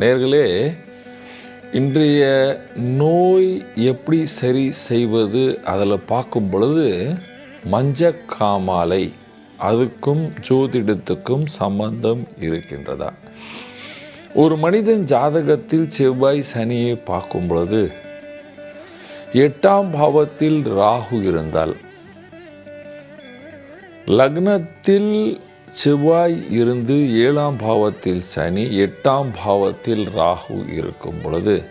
நேர்களே இன்றைய நோய் எப்படி சரி செய்வது அதில் பார்க்கும் பொழுது மஞ்சக்காமாலை அதுக்கும் ஜோதிடத்துக்கும் சம்பந்தம் இருக்கின்றதா? ஒரு மனிதன் ஜாதகத்தில் செவ்வாய் சனியை பார்க்கும் பொழுது எட்டாம் பாவத்தில் ராகு இருந்தால் லக்னத்தில் செவ்வாய் இருந்து ஏழாம் பாவத்தில் சனி எட்டாம் பாவத்தில் ராகு இருக்கும் பொழுது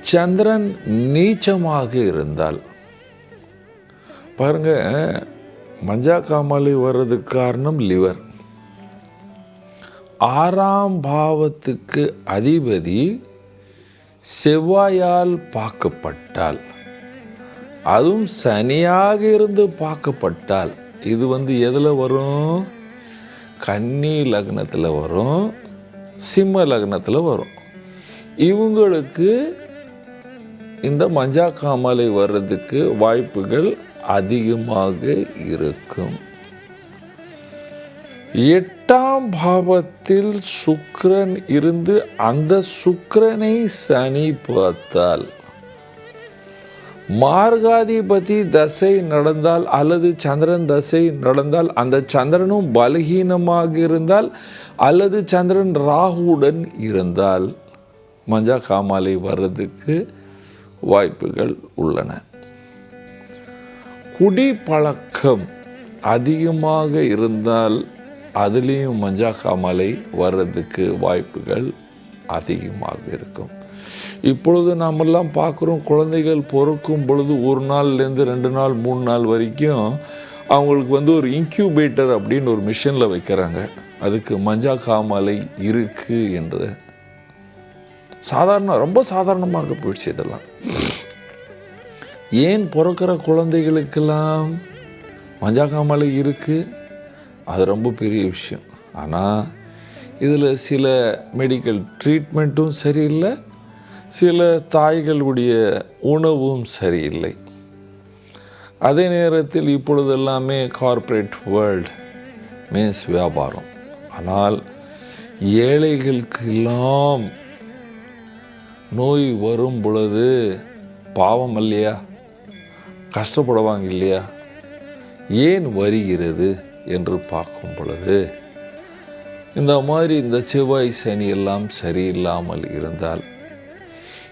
சந்திரன் நீச்சமாக இருந்தால் பாருங்க மஞ்சா காமாலை வர்றதுக்கு காரணம் லிவர். ஆறாம் பாவத்துக்கு அதிபதி செவ்வாயால் பார்க்கப்பட்டால் அதுவும் சனியாக இருந்து பார்க்கப்பட்டால் இது வந்து எதில் வரும்? கன்னி லக்னத்தில் வரும் சிம்ம லக்னத்தில் வரும். இவங்களுக்கு இந்த மஞ்சா காமாலை வர்றதுக்கு வாய்ப்புகள் அதிகமாக இருக்கும். எட்டாம் பாவத்தில் சுக்கரன் இருந்து அந்த சுக்கரனை சனி பார்த்தால் மார்காதிபதி தசை நடந்தால் அல்லது சந்திரன் தசை நடந்தால் அந்த சந்திரனும் பலகீனமாக இருந்தால் அல்லது சந்திரன் ராகுவுடன் இருந்தால் மஞ்சா காமாலை வர்றதுக்கு வாய்ப்புகள் உள்ளன. குடிப்பழக்கம் அதிகமாக இருந்தால் அதுலேயும் மஞ்சா காமாலை வர்றதுக்கு வாய்ப்புகள் அதிகமாக இருக்கும். இப்பொழுது நாமெல்லாம் பார்க்குறோம் குழந்தைகள் பிறக்கும் பொழுது ஒரு நாள்லேருந்து ரெண்டு நாள் மூணு நாள் வரைக்கும் அவங்களுக்கு வந்து ஒரு இன்க்யூபேட்டர் அப்படின்னு ஒரு மிஷினில் வைக்கிறாங்க. அதுக்கு மஞ்சா காமாலை இருக்குது என்று. சாதாரண ரொம்ப சாதாரணமாக போயிடுச்சு இதெல்லாம். ஏன் பிறக்கிற குழந்தைகளுக்கெல்லாம் மஞ்சா காமாலை இருக்குது அது ரொம்ப பெரிய விஷயம். ஆனால் இதில் சில மெடிக்கல் ட்ரீட்மெண்ட்டும் சரியில்லை. சில தாய்களுடைய உணவும் சரியில்லை. அதே நேரத்தில் இப்பொழுது எல்லாமே கார்ப்பரேட் வேர்ல்டு மீன்ஸ் வியாபாரம். ஆனால் ஏழைகளுக்கெல்லாம் நோய் வரும் பொழுது பாவம் இல்லையா? கஷ்டப்படுவாங்க இல்லையா? ஏன் வருகிறது என்று பார்க்கும் பொழுது இந்த மாதிரி இந்த செவ்வாய் சனி எல்லாம் சரியில்லாமல் இருந்தால்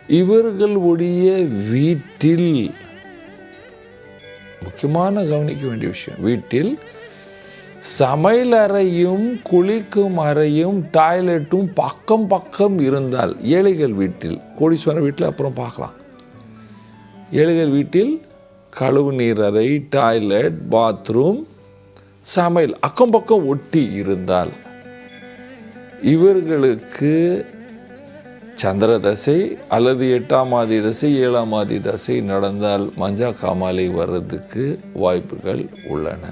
இவர்களுடைய வீட்டில் முக்கியமான கவனிக்க வேண்டிய விஷயம். வீட்டில் சமையல் அறையும் குளிக்கும் அறையும் டாய்லெட்டும் பக்கம் பக்கம் இருந்தால் ஏழைகள் வீட்டில் கோடீஸ்வரர் வீட்டில் அப்புறம் பார்க்கலாம். ஏழைகள் வீட்டில் கழுவு நீர் அறை டாய்லெட் பாத்ரூம் சமையல் அக்கம் பக்கம் ஒட்டி இருந்தால் இவர்களுக்கு சந்திர தசை அல்லது எட்டாம் ஆதி தசை ஏழாம் ஆதி தசை நடந்தால் மஞ்சா காமாலை வர்றதுக்கு வாய்ப்புகள் உள்ளன.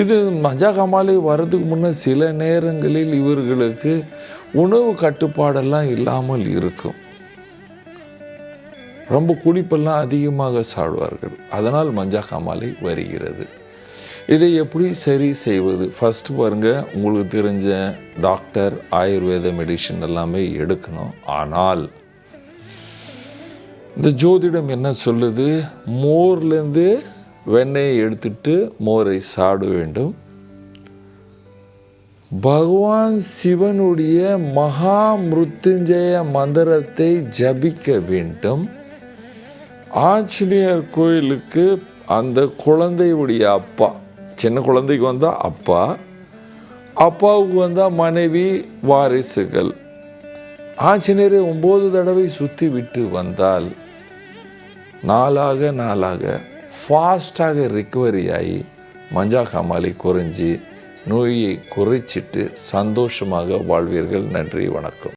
இது மஞ்சா காமாலை வர்றதுக்கு முன்னே சில நேரங்களில் இவர்களுக்கு உணவு கட்டுப்பாடெல்லாம் இல்லாமல் இருக்கும். ரொம்ப குளிப்பெல்லாம் அதிகமாக சாடுவார்கள். அதனால் மஞ்சா காமாலை வருகிறது. இதை எப்படி சரி செய்வது? ஃபஸ்ட்டு பாருங்கள் உங்களுக்கு தெரிஞ்ச டாக்டர் ஆயுர்வேத மெடிசன் எல்லாமே எடுக்கணும். ஆனால் இந்த ஜோதிடம் என்ன சொல்லுது? மோர்லேருந்து வெண்ணெயை எடுத்துட்டு மோரை சாட வேண்டும். பகவான் சிவனுடைய மகா மிருத்துஞ்சய மந்திரத்தை ஜபிக்க வேண்டும். ஆஞ்சநேயர் கோயிலுக்கு அந்த குழந்தையுடைய அப்பா சின்ன குழந்தைக்கு வந்தால் அப்பா அப்பாவுக்கு வந்தால் மனைவி வாரிசுகள். ஆஞ்சநேயரை ஒம்பது தடவை சுற்றி விட்டு வந்தால் நாளாக நாளாக ஃபாஸ்டாக ரிக்கவரி ஆகி மஞ்சா காமாலை குறைஞ்சி நோயை குறைச்சிட்டு சந்தோஷமாக வாழ்வீர்கள். நன்றி வணக்கம்.